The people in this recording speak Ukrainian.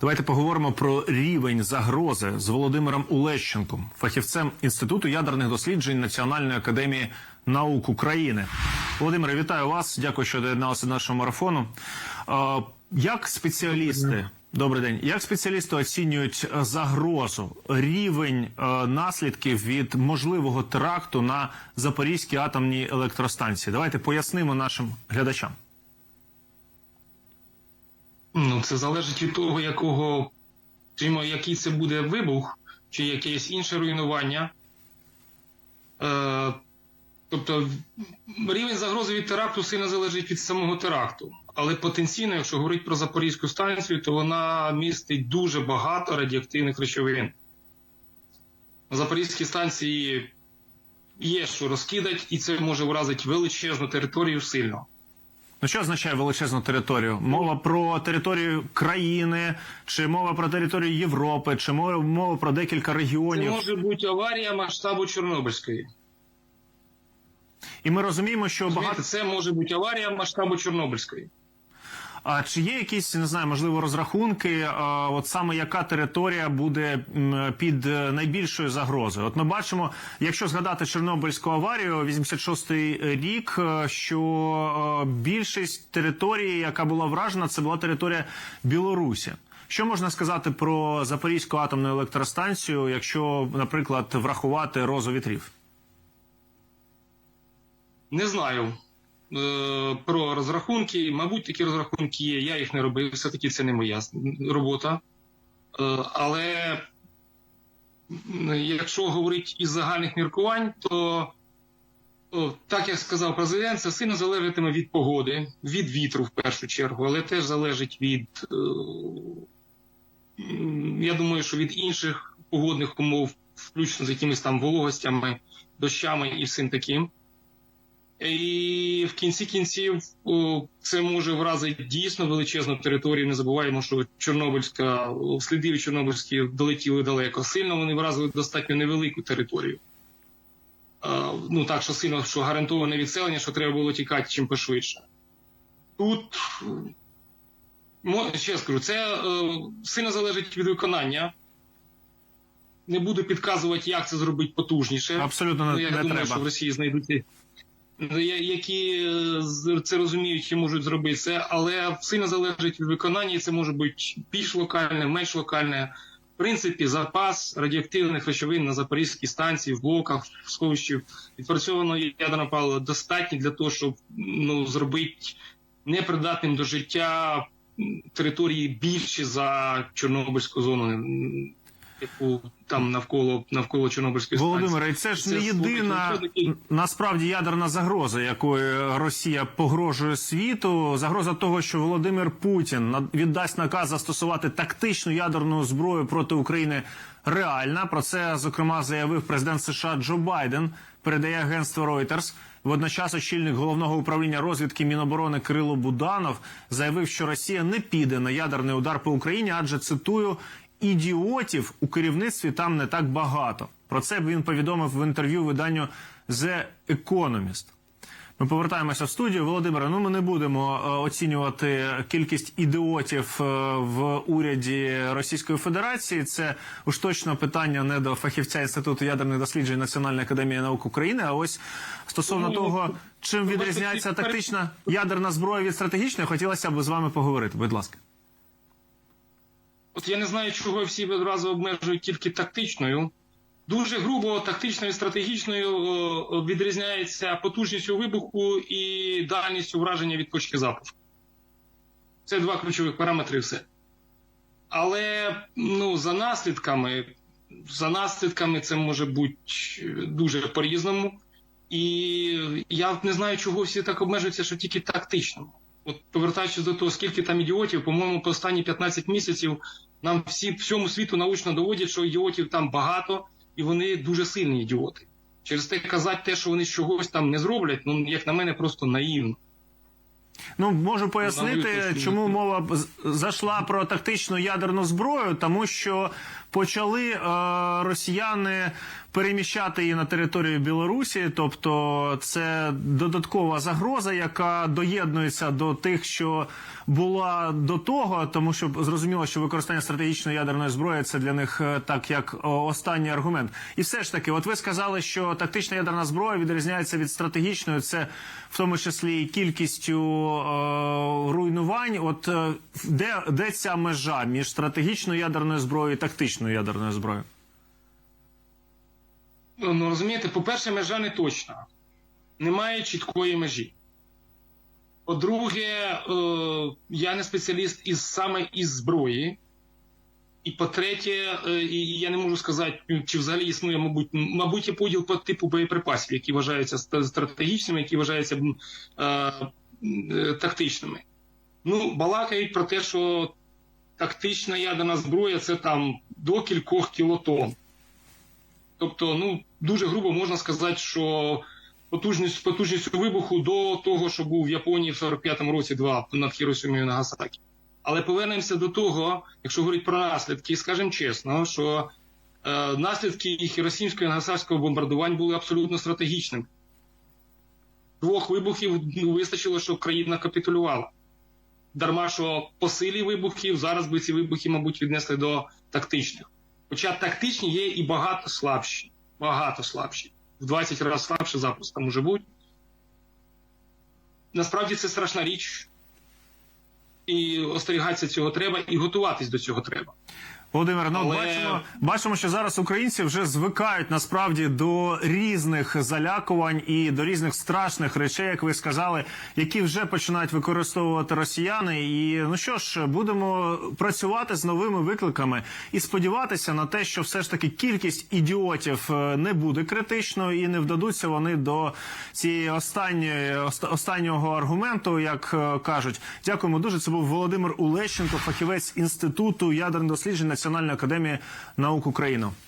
Давайте поговоримо про рівень загрози з Володимиром Улещенком, фахівцем інституту ядерних досліджень Національної академії наук України. Володимире, вітаю вас. Дякую, що доєдналися до нашого марафону. Як спеціалісти, добрий день, як спеціалісти оцінюють е, загрозу, рівень е, наслідків від можливого теракту на Запорізькій атомній електростанції? Давайте пояснимо нашим глядачам. Ну, це залежить від того, якого, скажімо, який це буде вибух, чи якесь інше руйнування. Е, тобто рівень загрози від теракту сильно залежить від самого теракту. Але потенційно, якщо говорити про Запорізьку станцію, то вона містить дуже багато радіоактивних речовин. На Запорізькій станції є що розкидати, і це може вразити величезну територію сильно. Ну, що означає величезну територію? Мова про територію країни, чи мова про територію Європи, чи мова, мова про декілька Це регіонів? може бути аварія масштабу Чорнобильської. І ми розуміємо, що багато це може бути аварія масштабу Чорнобильської. А чи є якісь не знаю, можливо, розрахунки? а, От саме яка територія буде під е, найбільшою загрозою? От ми бачимо, якщо згадати Чорнобильську аварію, 86-й рік, е, що е, більшість території, яка була вражена, це була територія Білорусі. Що можна сказати про Запорізьку атомну електростанцію, якщо, наприклад, врахувати розу вітрів? Не знаю е, про розрахунки. Мабуть, такі розрахунки є. Я їх не робив. Все-таки це не моя робота. Е, але якщо говорити із загальних міркувань, то так як сказав президент, це сильно залежатиме від погоди, від вітру в першу чергу, але теж залежить від, е, я думаю, що від інших погодних умов, включно з якимись там вологостями, дощами і всім таким. І в кінці кінців це може вразити дійсно величезну територію. Не забуваємо, що Чорнобильська сліди від Чорнобильські долетіли далеко. Сильно вони вразили достатньо невелику територію. Ну так, що сильно що гарантоване відселення, що треба було тікати чим пошвидше. Тут ще скажу, це е, сильно залежить від виконання. Не буду підказувати, як це зробити потужніше. Абсолютно Ну, я не думаю, треба. що в Росії знайдуться, які е, це розуміють і можуть зробити це, але сильно залежить від виконання, і це може бути більш локальне, менш локальне. В принципі, запас радіоактивних речовин на Запорізькій станції, в блоках, в сховищі відпрацьованого ядерного палива достатньо для того, щоб ну, зробити непридатним до життя території більші за Чорнобильську зону, яку там навколо навколо Чорнобильської станції. Володимире, і це ж не єдина насправді ядерна загроза, якою Росія погрожує світу. Загроза того, що Володимир Путін віддасть наказ застосувати тактичну ядерну зброю проти України. Реальна про це зокрема заявив президент США Джо Байден. Передає агентство Reuters. Водночас очільник головного управління розвідки Міноборони Кирило Буданов заявив, що Росія не піде на ядерний удар по Україні, адже цитую ідіотів у керівництві там не так багато. Про це він повідомив в інтерв'ю виданню The Economist. Ми повертаємося в студію. Володимире, ну ми не будемо е, оцінювати кількість ідіотів е, в уряді Російської Федерації. Це уж точно питання не до фахівця інституту ядерних досліджень Національної академії наук України. А ось стосовно Ну, того, чим ну, відрізняється тактична ядерна зброя від стратегічної, хотілося б з вами поговорити. Будь ласка. От я не знаю, чого всі одразу обмежують тільки тактичною. Дуже грубо тактичною і стратегічною о, відрізняється потужністю вибуху і дальністю враження від точки запуску. Це два ключових параметри і все. Але ну, за наслідками, за наслідками це може бути дуже по-різному. І я не знаю, чого всі так обмежуються, що тільки тактично. От повертаючись до того, скільки там ідіотів, по-моєму, по останні 15 місяців нам всі всьому світу научно доводять, що ідіотів там багато, і вони дуже сильні ідіоти. Через те казати те, що вони чогось там не зроблять, ну як на мене, просто наївно. Ну можу пояснити, чому мова зайшла про тактичну ядерну зброю, тому що почали е, росіяни переміщати її на територію Білорусі, тобто це додаткова загроза, яка доєднується до тих, що була до того, тому що зрозуміло, що використання стратегічної ядерної зброї це для них е, так як останній аргумент. І все ж таки, от ви сказали, що тактична ядерна зброя відрізняється від стратегічної. Це в тому числі і кількістю е, руйнувань. От е, де, де ця межа між стратегічною ядерною зброєю і тактичною ядерною зброєю? Ну розумієте, по-перше, межа не точна. Немає чіткої межі. По-друге, е, я не спеціаліст із саме із зброї. І по-третє, е, я не можу сказати, чи взагалі існує, мабуть, мабуть, є поділ по типу боєприпасів, які вважаються стратегічними, які вважаються е, е, тактичними. Ну, балакають про те, що тактична ядерна зброя це там до кількох кілотон. Тобто, ну, дуже грубо можна сказати, що потужність, потужністю вибуху до того, що був в Японії в 45-му році два над Хіросімою Нагасакі. Але повернемося до того, якщо говорити про наслідки, скажемо чесно, що е, наслідки Хіросімського і Нагасакського бомбардувань були абсолютно стратегічними. Двох вибухів ну, вистачило, щоб країна капітулювала. Дарма, що по силі вибухів зараз би ці вибухи, мабуть, віднесли до тактичних. Хоча тактичні є і багато слабші. Багато слабші. В 20 разів слабше запросто може бути. Насправді це страшна річ. І остерігатися цього треба, і готуватись до цього треба. Володимир, ну Але- бачимо, бачимо, що зараз українці вже звикають насправді до різних залякувань і до різних страшних речей, як ви сказали, які вже починають використовувати росіяни. І ну що ж, будемо працювати з новими викликами і сподіватися на те, що все ж таки кількість ідіотів е, не буде критичною і не вдадуться вони до цієї останньої останнього аргументу, як е, кажуть. Дякуємо дуже. Це був Володимир Улещенко, фахівець інституту ядерних досліджень Національної академії наук України.